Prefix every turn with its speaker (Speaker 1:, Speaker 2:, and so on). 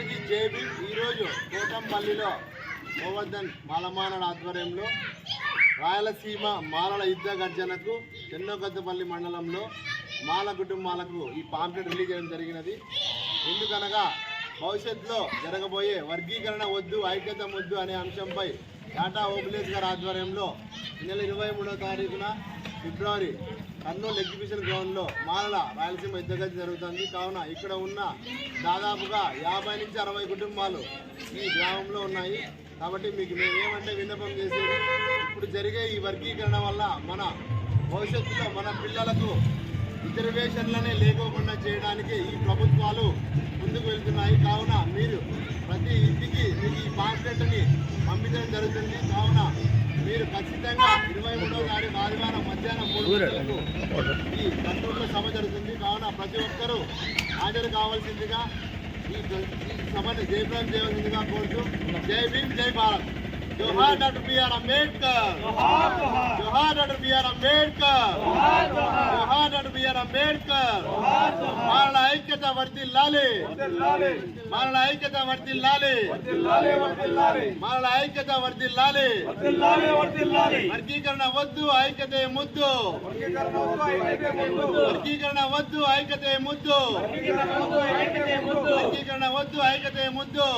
Speaker 1: అందరికీ జేబీ ఈరోజు కోటంపల్లిలో గోవర్ధన్ మాలమానల ఆధ్వర్యంలో రాయలసీమ మాలల యుద్ధ గర్జనకు చెన్నోగద్దపల్లి మండలంలో మాల కుటుంబాలకు ఈ పాంప్లెట్ రిలీజ్ చేయడం జరిగినది. ఎందుకనగా భవిష్యత్తులో జరగబోయే వర్గీకరణ వద్దు ఐక్యత వద్దు అనే అంశంపై టాటా ఓబులేస్ గారి ఆధ్వర్యంలో ఈ నెల ఇరవై మూడవ తారీఖున ఫిబ్రవరి కర్నూలు ఎగ్జిబిషన్ గ్రౌండ్లో మాలల రాయలసీమ యుద్ధగతి జరుగుతుంది. కావున ఇక్కడ ఉన్న దాదాపుగా యాభై నుంచి అరవై కుటుంబాలు ఈ గ్రామంలో ఉన్నాయి. కాబట్టి మీకు మేము ఏమంటే విన్నపం చేసేది ఇప్పుడు జరిగే ఈ వర్గీకరణ వల్ల మన భవిష్యత్తులో మన పిల్లలకు రిజర్వేషన్లనే లేకోకుండా చేయడానికి ఈ ప్రభుత్వాలు ముందుకు వెళ్తున్నాయి. కావున మీరు ప్రతి ఇంటికి మీకు ఈ పాంప్లెట్ని పంపించడం జరుగుతుంది. కావున మీరు ఖచ్చితంగా ఇరవై మూడవ తారీఖు ఆదివారం మధ్యాహ్నం మూడు గంటలకు ఈ కర్నూలులో సభ జరుగుతుంది. కావున ప్రతి ఒక్కరూ హాజరు కావాల్సిందిగా ఈ సభను జయప్రదం చేయవలసిందిగా కోరుతూ జై భీమ్ జై భారత్. జోహార్ డాక్టర్ బిఆర్ అంబేద్కర్. జోహార్ డాక్టర్ బిఆర్ అంబేద్కర్. జోహార్ డాక్టర్ బిఆర్ అంబేద్కర్. ఐక్యత వర్దిల్లాలి మారణ ఐక్యత వర్దిల్లాలి మారణ ఐక్యత వర్దిల్లాలి వర్గీకరణ వద్దు ఐక్యతే ముద్దు వర్గీకరణ వద్దు ఐక్యతే ముద్దు వర్గీకరణ వద్దు ఐక్యతే ముద్దు